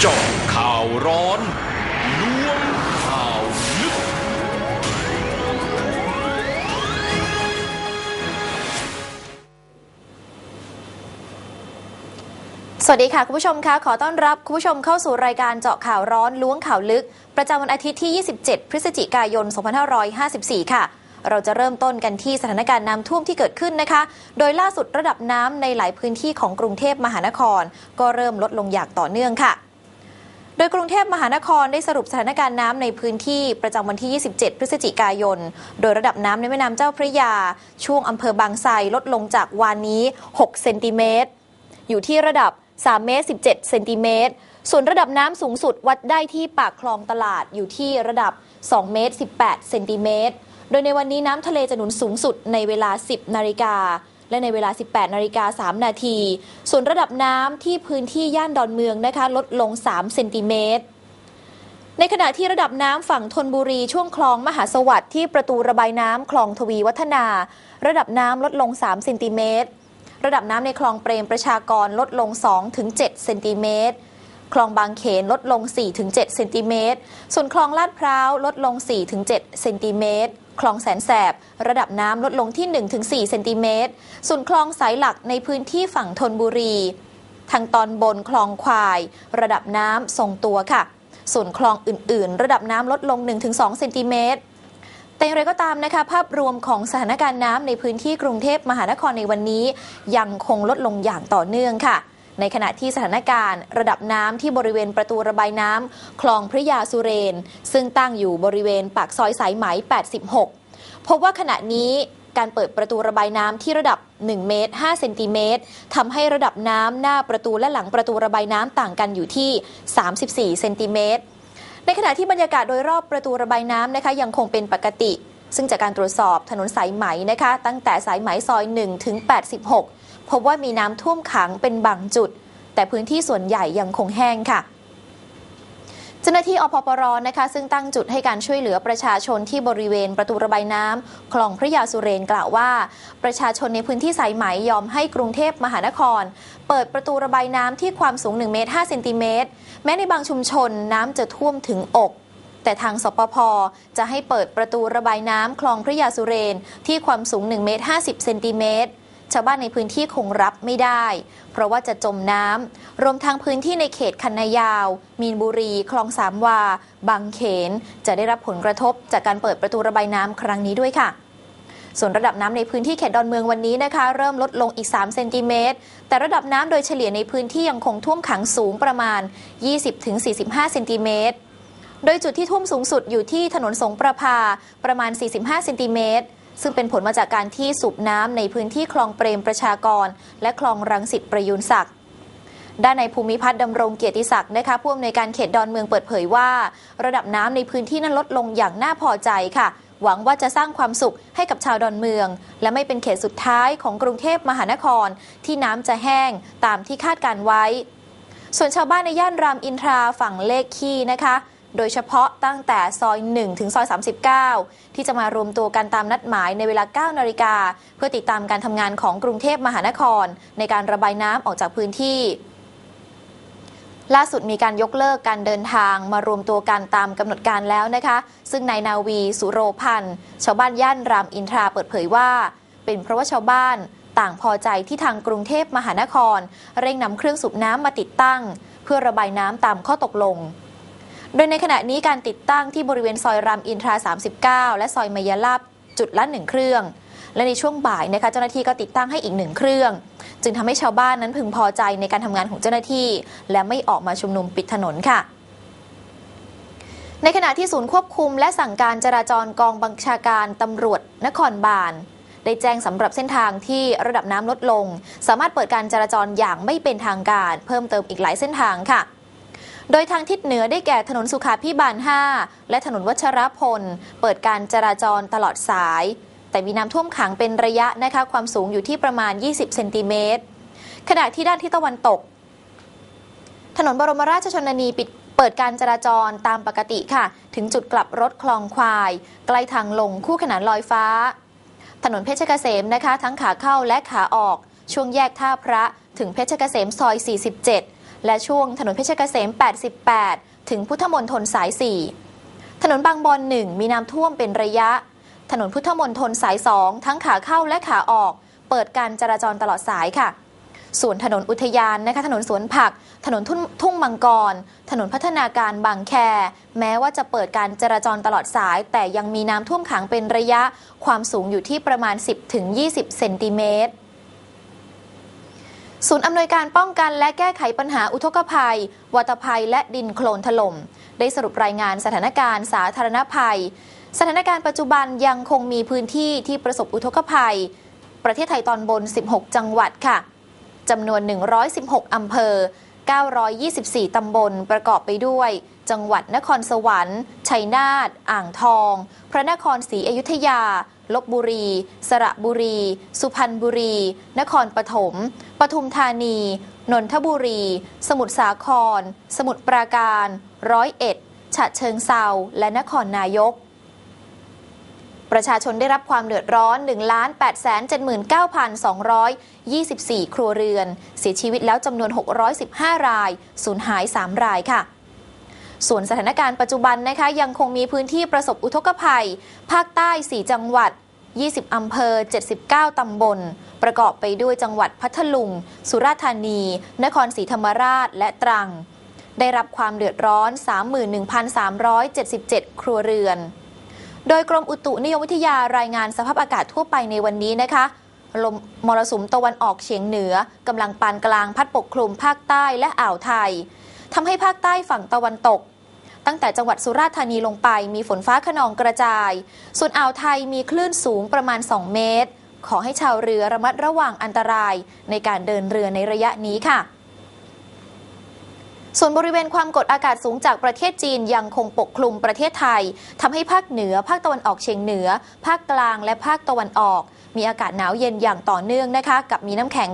เจาะข่าวร้อนล้วงข่าวลึก สวัสดีค่ะ คุณผู้ชมคะขอต้อนรับคุณผู้ชมเข้าสู่รายการเจาะข่าวร้อนล้วงข่าวลึก ประจำวันอาทิตย์ที่ 27 พฤศจิกายน 2554 ค่ะเราจะเริ่มต้นกันที่สถานการณ์น้ำท่วมที่เกิดขึ้นนะคะ โดยล่าสุดระดับน้ำในหลายพื้นที่ของกรุงเทพมหานคร ก็เริ่มลดลงอย่างต่อเนื่องค่ะ โดยกรุงเทพมหานครได้สรุปสถานการณ์น้ำในพื้นที่ประจำวันที่ 27 พฤศจิกายน โดยระดับน้ำในแม่น้ำเจ้าพระยา ช่วงอำเภอบางไทรลดลงจากวานนี้ 6 เซนติเมตร อยู่ที่ระดับ 3 เมตร 17 เซนติเมตร ส่วนระดับน้ำสูงสุดวัดได้ที่ปากคลองตลาดอยู่ที่ระดับ 2 เมตร 18 เซนติเมตร โดยในวันนี้น้ำทะเลจะหนุนสูงสุดในเวลา 10 นาฬิกา และในเวลา 18นาฬิกา3นาที ส่วนระดับน้ำที่พื้นที่ย่านดอนเมืองนะคะลดลง 3 เซนติเมตรในขณะที่ระดับน้ำฝั่งธนบุรีช่วงคลองมหาสวัสดิ์ที่ประตูระบายน้ำคลองทวีวัฒนา ระดับน้ำลดลง 3 เซนติเมตร ระดับน้ำในคลองเปรมประชากรลดลง 2-7 เซนติเมตร คลองบางเขนลดลง 4-7 เซนติเมตร ส่วนคลองลาดพร้าวลดลง 4-7 เซนติเมตร คลองแสนแสบ ระดับน้ำลดลงที่ 1-4 เซนติเมตร ส่วนคลองสายหลักในพื้นที่ฝั่งธนบุรี ทางตอนบนคลองควาย ระดับน้ำทรงตัวค่ะ ส่วนคลองอื่น ๆ ระดับน้ำลดลง 1-2 เซนติเมตรแต่อย่างไรก็ตามนะคะ ภาพรวมของสถานการณ์น้ำในพื้นที่กรุงเทพมหานครในวันนี้ ยังคงลดลงอย่างต่อเนื่องค่ะ ในขณะที่สถานการณ์ ระดับน้ำที่บริเวณประตูระบายน้ำคลองพระยาสุเรน ซึ่งตั้งอยู่บริเวณปากซอยสายไหม 86 พบว่าขณะนี้การเปิดประตูระบายน้ำที่ระดับ 1 เมตร 5 เซนติเมตรทำให้ระดับน้ำหน้าประตูและหลังประตูระบายน้ำต่างกันอยู่ที่ 34 เซนติเมตร ในขณะที่บรรยากาศโดยรอบประตูระบายน้ำนะคะยังคงเป็นปกติ ซึ่งจากการตรวจสอบถนนสายไหมนะคะ ตั้งแต่สายไหมซอย 1 ถึง 86 พบว่ามีน้ำท่วมขังเป็นบางจุด แต่พื้นที่ส่วนใหญ่ยังคงแห้งค่ะเจ้าหน้าที่อพปรนะคะ ซึ่งตั้งจุดให้การช่วยเหลือประชาชนที่บริเวณประตูระบายน้ำคลองพระยาสุเรนกล่าวว่า ประชาชนในพื้นที่สายไหมยอมให้กรุงเทพมหานคร เปิดประตูระบายน้ำที่ความสูง1เมตร5เซนติเมตรแม้ในบางชุมชนน้ำจะท่วมถึงอก แต่ทางสปพจะให้เปิดประตูระบายน้ำคลองพระยาสุเรนที่ความสูง1เมตร50เซนติเมตร ชาวบ้านในพื้นที่คงรับไม่ได้ เพราะว่าจะจมน้ำรวมทั้งพื้นที่ในเขตคันนายาว มีนบุรี คลองสามวา บางเขน จะได้รับผลกระทบจากการเปิดประตูระบายน้ำครั้งนี้ด้วยค่ะส่วนระดับน้ำในพื้นที่เขตดอนเมืองวันนี้นะคะ เริ่มลดลงอีก 3 เซนติเมตร แต่ระดับน้ำโดยเฉลี่ยในพื้นที่ยังคงท่วมขังสูงประมาณ 20-45 เซนติเมตร โดยจุดที่ท่วมสูงสุดอยู่ที่ถนนสงประพาประมาณ 45 เซนติเมตร ซึ่งเป็นผลมาจากการที่สูบน้ำในพื้นที่คลองเปรมประชากร และคลองรังสิตประยุนศักดิ์ด้านในภูมิพัฒน์ดำรงเกียรติศักดิ์นะคะผู้อำนวยการเขตดอนเมืองเปิดเผยว่า ระดับน้ำในพื้นที่นั้นลดลงอย่างน่าพอใจค่ะ หวังว่าจะสร้างความสุขให้กับชาวดอนเมือง และไม่เป็นเขตสุดท้ายของกรุงเทพมหานคร ที่น้ำจะแห้งตามที่คาดการไว้ ส่วนชาวบ้านในย่านรามอินทราฝั่งเลขขี้นะคะ โดยเฉพาะตั้งแต่ซอย 1 ถึงซอย 39 ที่จะมารวมตัวกันตามนัดหมายในเวลา 9 นาฬิกา เพื่อติดตามการทำงานของกรุงเทพมหานคร ในการระบายน้ำออกจากพื้นที่ล่าสุดมีการยกเลิกการเดินทางมารวมตัวกันตามกำหนดการแล้วนะคะ ซึ่งนายนาวีสุโรพันธ์ชาวบ้านย่านรามอินทราเปิดเผยว่า เป็นเพราะว่าชาวบ้านต่างพอใจที่ทางกรุงเทพมหานคร เร่งนำเครื่องสูบน้ำมาติดตั้ง เพื่อระบายน้ำตามข้อตกลง โดยในขณะนี้การติดตั้งที่บริเวณซอยรามอินทรา 39 และซอยมายาลาบจุดละหนึ่งเครื่อง และในช่วงบ่ายนะคะเจ้าหน้าที่ก็ติดตั้งให้อีกหนึ่งเครื่อง จึงทำให้ชาวบ้านนั้นพึงพอใจในการทำงานของเจ้าหน้าที่ และไม่ออกมาชุมนุมปิดถนนค่ะในขณะที่ศูนย์ควบคุมและสั่งการจราจรกองบัญชาการตำรวจนครบาล ได้แจ้งสำหรับเส้นทางที่ระดับน้ำลดลง สามารถเปิดการจราจรอย่างไม่เป็นทางการ เพิ่มเติมอีกหลายเส้นทางค่ะ โดยทางทิศเหนือได้แก่ถนนสุขาพิบาล 5 และถนนวัชรพล เปิดการจราจรตลอดสาย แต่มีน้ำท่วมขังเป็นระยะนะคะความสูงอยู่ที่ประมาณ 20 เซนติเมตร ขณะที่ด้านทิศตะวันตก ถนนบรมราชชนนีปิดเปิดการจราจรตามปกติค่ะ ถึงจุดกลับรถคลองควาย ใกล้ทางลงคู่ขนานลอยฟ้า ถนนเพชรเกษมนะคะ ทั้งขาเข้าและขาออก ช่วงแยกท่าพระถึงเพชรเกษมซอย 47 และช่วงถนนเพชรเกษม 88 ถึงพุทธมณฑลสาย 4 ถนนบางบอนหนึ่งมีน้ำท่วมเป็นระยะ ถนนพุทธมณฑลสาย 2 ทั้งขาเข้าและขาออก เปิดการจราจรตลอดสายค่ะ ส่วนถนนอุทยานนะคะถนนสวนผัก ถนนทุ่งทุ่งมังกร ถนนพัฒนาการบางแค แม้ว่าจะเปิดการจราจรตลอดสาย แต่ยังมีน้ำท่วมขังเป็นระยะ ความสูงอยู่ที่ประมาณ 10-20 เซนติเมตร ศูนย์อำนวยการป้องกันและแก้ไขปัญหาอุทกภัย วัตภัย และดินโคลนถล่ม ได้สรุปรายงานสถานการณ์สาธารณภัย สถานการณ์ปัจจุบันยังคงมีพื้นที่ที่ประสบอุทกภัย ประเทศไทยตอนบน 16 จังหวัดค่ะจำนวน 116 อำเภอ 924 ตำบลประกอบไปด้วย จังหวัดนครสวรรค์ ชัยนาท อ่างทอง พระนครศรีอยุธยา ลบบุรี สระบุรี สุพรรณบุรี นครปฐม ปทุมธานี นนทบุรี สมุทรสาคร สมุทรปราการ ร้อยเอ็ด ฉะเชิงเซา และนครนายก ประชาชนได้รับความเดือดร้อน 1,879,224 ครัวเรือน เสียชีวิตแล้วจำนวน 615 ราย สูญหาย 3 รายค่ะ ส่วนสถานการณ์ปัจจุบันนะคะยังคงมีพื้นที่ประสบอุทกภัย ภาคใต้ 4 จังหวัด 20 อำเภอ 79 ตำบล ประกอบไปด้วยจังหวัดพัทลุง สุราษฎร์ธานี นครศรีธรรมราช และตรัง ได้รับความเดือดร้อน 31,377 ครัวเรือน โดยกรมอุตุนิยมวิทยารายงานสภาพอากาศทั่วไปในวันนี้นะคะลมมรสุมตะวันออกเฉียงเหนือกำลังปานกลางพัดปกคลุมภาคใต้และอ่าวไทย ทำให้ภาคใต้ฝั่งตะวันตก ตั้งแต่จังหวัดสุราษฎร์ธานีลงไปมีฝนฟ้าขนองกระจาย ส่วนอ่าวไทยมีคลื่นสูงประมาณ 2 เมตร ขอให้ชาวเรือระมัดระวังอันตรายในการเดินเรือในระยะนี้ค่ะส่วนบริเวณความกดอากาศสูงจากประเทศจีนยังคงปกคลุมประเทศไทยทำให้ภาคเหนือ ภาคตะวันออกเฉียงเหนือ ภาคกลางและภาคตะวันออก มีอากาศหนาวเย็นอย่างต่อเนื่องนะคะ กับมีน้ำแข็ง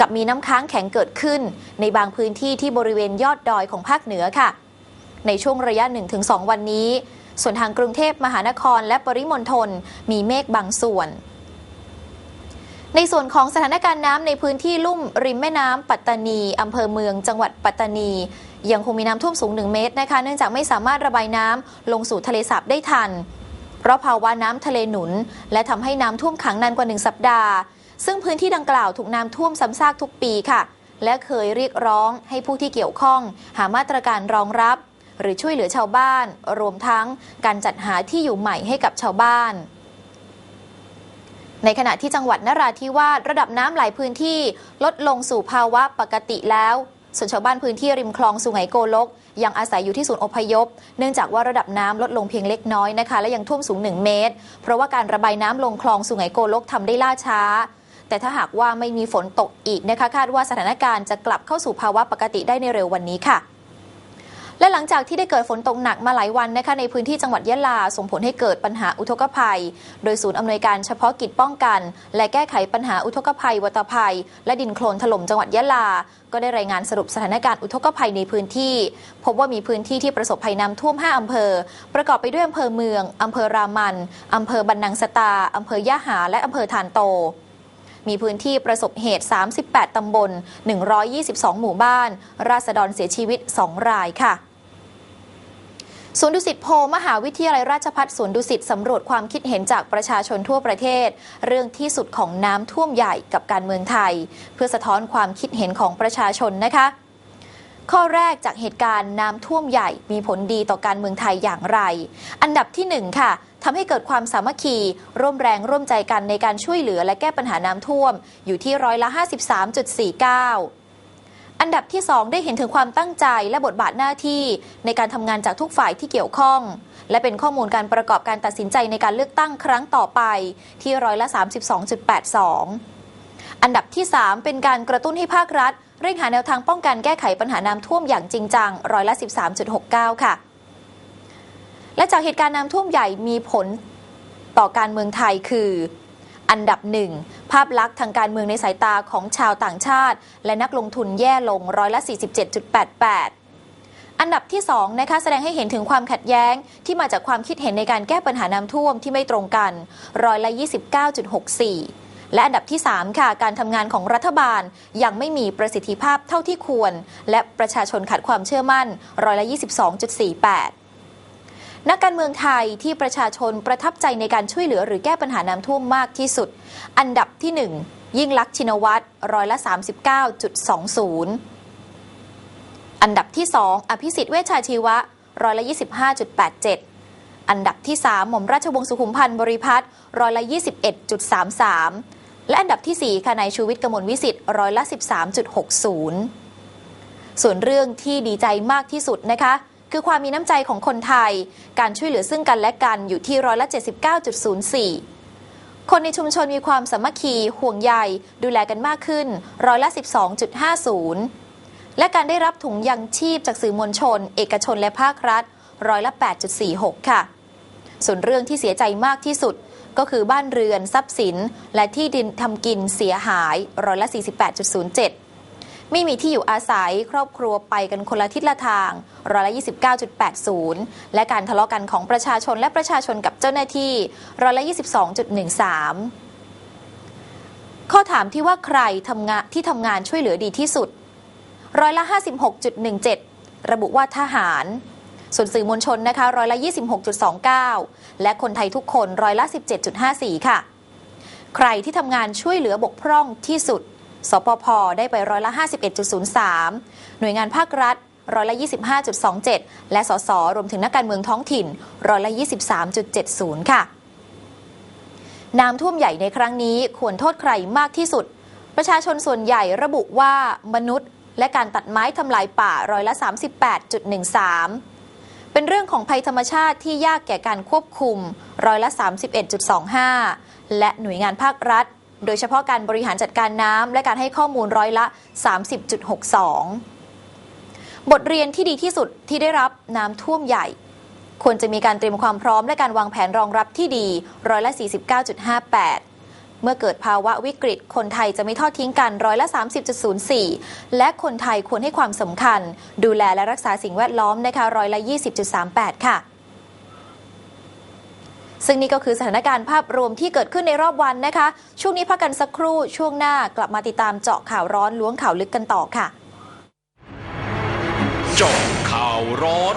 กับมีน้ำค้างแข็งเกิดขึ้น ในบางพื้นที่ที่บริเวณยอดดอยของภาคเหนือค่ะ ในช่วงระยะ 1-2 วันนี้ ส่วนทางกรุงเทพมหานครและปริมณฑลมีเมฆบางส่วน ในส่วนของสถานการณ์น้ำในพื้นที่ลุ่มริมแม่น้ำปัตตานีอำเภอเมืองจังหวัดปัตตานียังคงมีน้ำท่วมสูง 1 เมตรนะคะ เนื่องจากไม่สามารถระบายน้ำลงสู่ทะเลสาบได้ทัน เพราะภาวะน้ำทะเลหนุน และทำให้น้ำท่วมขังนานกว่า 1 สัปดาห์ ซึ่งพื้นที่ดังกล่าวถูกน้ำท่วมซ้ำซากทุกปีค่ะ และเคยเรียกร้องให้ผู้ที่เกี่ยวข้อง หามาตรการรองรับ หรือช่วยเหลือชาวบ้าน รวมทั้งการจัดหาที่อยู่ใหม่ให้กับชาวบ้านในขณะที่จังหวัดนราธิวาสระดับน้ำหลายพื้นที่ลดลงสู่ภาวะปกติแล้ว ส่วนชาวบ้านพื้นที่ริมคลองสุไหงโกลก ยังอาศัยอยู่ที่ศูนย์อพยพ เนื่องจากว่าระดับน้ำลดลงเพียงเล็กน้อยนะคะ และยังท่วมสูง 1 เมตร เพราะว่าการระบายน้ำลงคลองสุไหงโกลกทำได้ล่าช้า แต่ถ้าหากว่าไม่มีฝนตกอีกนะคะคาดว่าสถานการณ์จะกลับเข้าสู่ภาวะปกติได้ในเร็ววันนี้ค่ะ และหลังจากที่ได้เกิดฝนตกหนักมาหลายวันนะคะในพื้นที่จังหวัดยะลาส่งผลให้เกิดปัญหาอุทกภัย โดยศูนย์อำนวยการเฉพาะกิจป้องกัน และแก้ไขปัญหาอุทกภัย วัตภัย และดินโคลนถล่มจังหวัดยะลาก็ได้รายงานสรุปสถานการณ์อุทกภัยในพื้นที่ พบว่ามีพื้นที่ที่ประสบภัยน้ำท่วม 5 อำเภอ ประกอบไปด้วยอำเภอเมืองอำเภอรามันอำเภอบันนังสตาอำเภอยะหา และอำเภอทานโต มีพื้นที่ประสบเหตุ 38 ตำบล 122 หมู่บ้าน ราษฎรเสียชีวิต 2 รายค่ะศูนย์ดุสิตโพมหาวิทยาลัยราชภัฏศูนย์ดุสิตสำรวจความคิดเห็นจากประชาชนทั่วประเทศ เรื่องที่สุดของน้ำท่วมใหญ่กับการเมืองไทย เพื่อสะท้อนความคิดเห็นของประชาชนนะคะ ข้อแรกจากเหตุการณ์น้ำท่วมใหญ่มีผลดีต่อการเมืองไทยอย่างไร อันดับที่ 1 ค่ะทำให้เกิดความสามัคคี ร่วมแรงร่วมใจกันในการช่วยเหลือและแก้ปัญหาน้ำท่วม อยู่ที่ร้อยละ 53.49อันดับที่ 2 ได้เห็นถึงความตั้งใจและบทบาทหน้าที่ ในการทำงานจากทุกฝ่ายที่เกี่ยวข้อง และเป็นข้อมูลการประกอบการตัดสินใจในการเลือกตั้งครั้งต่อไปที่ร้อยละ 32.82 อันดับที่ 3 เป็นการกระตุ้นให้ภาครัฐ เร่งหาแนวทางป้องกันแก้ไขปัญหาน้ำท่วมอย่างจริงจังร้อยละ 13.69 ค่ะ และจากเหตุการณ์น้ำท่วมใหญ่มีผลต่อการเมืองไทยคืออันดับหนึ่งภาพลักษณ์ทางการเมืองในสายตาของชาวต่างชาติ และนักลงทุนแย่ลงร้อยละ 47.88 อันดับที่2นะคะแสดงให้เห็นถึงความขัดแย้งที่มาจากความคิดเห็นในการแก้ปัญหาน้ำท่วมที่ไม่ตรงกันร้อยละ 29.64 และอันดับที่ 3 ค่ะ การทำงานของรัฐบาลยังไม่มีประสิทธิภาพเท่าที่ควร และประชาชนขาดความเชื่อมั่นร้อยละ22.48นักการเมืองไทยที่ประชาชนประทับใจในการช่วยเหลือหรือแก้ปัญหาน้ำท่วมมากที่สุด อันดับที่ 1 ยิ่งลักษณ์ชินวัตรร้อยละ 39.20 อันดับที่ 2 อภิสิทธิ์เวชชาชีวะร้อยละ 25.87 อันดับที่ 3 หม่อมราชวงศ์สุขุมพันธ์บริพัตรร้อยละ 21.33 และอันดับทีสี่ 4 ค่ะนายชูวิทย์กมลวิสิทธิ์ร้อยละ 13.60 ส่วนเรื่องที่ดีใจมากที่สุดนะคะ คือความมีน้ำใจของคนไทย การช่วยเหลือซึ่งกันและกันอยู่ที่ร้อยละ 79.04 คนในชุมชนมีความสามัคคีห่วงใยดูแลกันมากขึ้นร้อยละ 12.50 และการได้รับถุงยังชีพจากสื่อมวลชน เอกชนและภาครัฐร้อยละ 8.46 ค่ะ ส่วนเรื่องที่เสียใจมากที่สุด ก็คือบ้านเรือนทรัพย์สิน และที่ดินทำกินเสียหายร้อยละ 48.07 ไม่มีที่อยู่อาศัยครอบครัวไปกันคนละทิศละทางร้อยละ 29.80 และการทะเลาะกันของประชาชนและประชาชนกับเจ้าหน้าที่ร้อยละ 22.13 ข้อถามที่ว่าใครทำงานที่ทำงานช่วยเหลือดีที่สุดร้อยละ 56.17 ระบุว่าทหาร ส่วนสื่อมวลชนนะคะร้อยละ 26.29 และคนไทยทุกคนร้อยละ 17.54 ค่ะ ใครที่ทำงานช่วยเหลือบกพร่องที่สุด สปพได้ไปร้อยละ 51.03 หน่วยงานภาครัฐร้อยละ 25.27 และสสรวมถึงนักการเมืองท้องถิ่นร้อยละ 23.70 ค่ะ น้ำท่วมใหญ่ในครั้งนี้ควรโทษใครมากที่สุด ประชาชนส่วนใหญ่ระบุว่ามนุษย์ และการตัดไม้ทำลายป่าร้อยละ 38.13 เป็นเรื่องของภัยธรรมชาติที่ยากแก่การควบคุมร้อยละ 31.25 และหน่วยงานภาครัฐ โดยเฉพาะการบริหารจัดการน้ำและการให้ข้อมูลร้อยละ 30.62 บทเรียนที่ดีที่สุดที่ได้รับน้ำท่วมใหญ่ ควรจะมีการเตรียมความพร้อมและการวางแผนรองรับที่ดีร้อยละ 49.58 เมื่อเกิดภาวะวิกฤต คนไทยจะไม่ทอดทิ้งกันร้อยละ 30.04 และคนไทยควรให้ความสำคัญ ดูแลและรักษาสิ่งแวดล้อมนะคะร้อยละ 20.38 ค่ะซึ่งนี่ก็คือสถานการณ์ภาพรวมที่เกิดขึ้นในรอบวันนะคะ ช่วงนี้พักกันสักครู่ช่วงหน้ากลับมาติดตามเจาะข่าวร้อนล้วงข่าวลึกกันต่อค่ะ เจาะข่าวร้อน